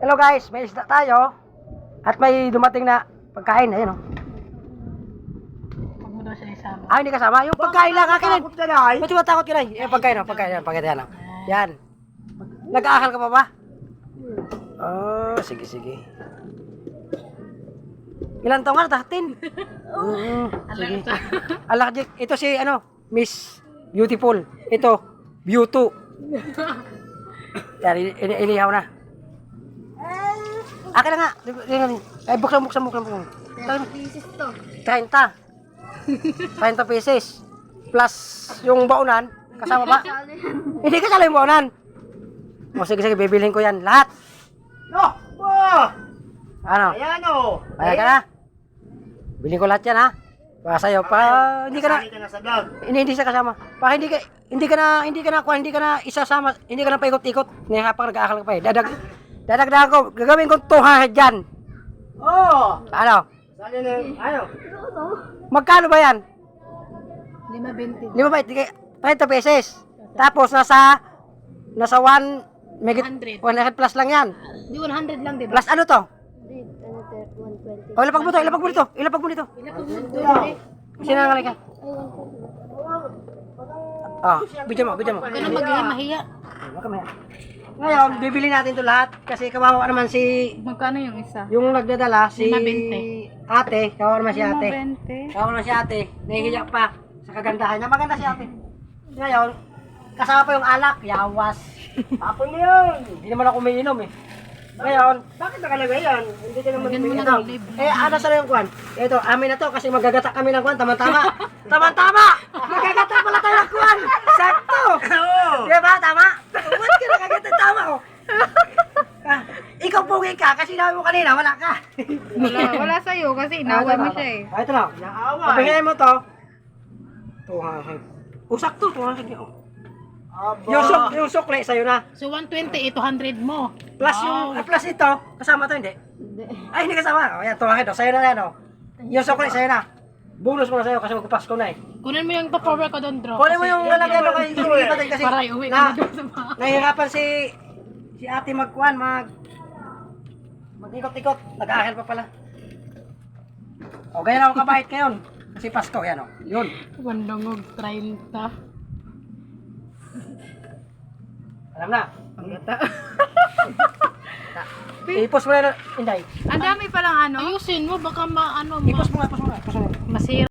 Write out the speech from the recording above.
Hello guys, may isda tayo. At may dumating na pagkain. Ayun oh. Huwag mo daw siya isama. Ah, hindi kasama. Yung pagkain lang, akin. Takot ka na. Ba't tumatakot ka na? Yung pagkain, oh, pagkain, yan, pagkain, yan. oh. Yan. Nag-aakal ka pa ba? Oh, sige, sige. Ilan taong ka na? Oo, sige. Alak, Jake. Ito si, ano, Miss Beautiful. Ito, Beauty. Yan, ini- ini- inihaw na. Akin na nga. Ay, buksan, buksan, buksan, buksan. Pieces to. 30. 30 pieces. Plus yung baunan, kasama ba? Hindi kasama yung baunan. O sige, sige, bibilhin ko yan. Lahat. No! Ba! Ano? Ayan o. Kaya ka na? Bilhin ko lahat yan ha. Para sa'yo. Pa, hindi ka na, Kasali ka na sa vlog. hindi, hindi siya kasama. Pa, hindi ka, hindi ka na, hindi ka na, kuha, hindi ka na isasama, hindi ka na paikot-ikot. Nihapang nag-aakal ka pa eh. Dadag, dadagdagan ko, gagawin ko 200 dyan. Oo. Ano? Sali na. Ano? Magkano ba yan? Lima binti. Lima ba? Tigay, 30 pesos. Tapos nasa, nasa 1, megit, 100. 100 plus lang yan. Di 100 lang, di ba? Plus ano to? Wait, ano to? 120. O, ilapag mo to, ilapag mo dito, ilapag mo dito. Ilapag mo eh. Sinangalay ka. 120. Ah, bidyan mo, bidyan mo. Huwag ka na maghiya, mahiya. Baka maya. Ngayon, bibili natin to lahat kasi kawawa naman si Magkano yung isa? yung nagdadala si Lima binte. ate, kawawa naman si ate. bente. Kawawa naman si ate, nahihiya pa sa kagandahan niya. Maganda si ate. Ngayon, kasama pa yung alak, yawas. Tapon mo yun. Hindi naman ako umiinom eh. Ngayon, Bakit nakalagay yan? Hindi ka naman Lagyan mo ng libre. eh ano sa yung kwan? Ito, amin na to kasi magagata kami ng kwan, tama-tama. tama-tama! Magagata pala tayo ng kwan! Sakto! Oo. Di ba? Tama? Ba't ka nakagata? Tama oh. Ah, pugi ka kasi sinabi mo kanina, wala ka. Wala, wala sa'yo kasi inaway mo siya eh. Ah, ito na. Naawa. Pabigay mo to. 200. Oh, sakto, 200 yun. oh. Aba. Yung, suk yung sukle, sa'yo na. So 120, eh, 200 mo. Plus yung, ah, plus ito, kasama to, hindi? Ay, hindi kasama. O, yan, 200. Oh, sa'yo na yan, oh. Yung sukle, sa'yo na. Bonus mo na sa'yo kasi magpapasko na eh. Kunin mo yung tupperware ko doon, bro. Kunin mo yung lalagyan mo kay hindi pa kasi Para iuwi ka na, nahihirapan si si ate magkuhan, mag mag-ikot-ikot. Nag-aakil pa pala. O, ganyan ako kabait ngayon. Kasi Pasko, yan o. Yun. Bandungog 30. Alam na. Pagkata. Ipos mo na. Inday. Ang dami palang ano. Ayusin mo, baka ma, ano, ma, Ipos mo nga, ipos mo nga. Ipos mo nga. masira.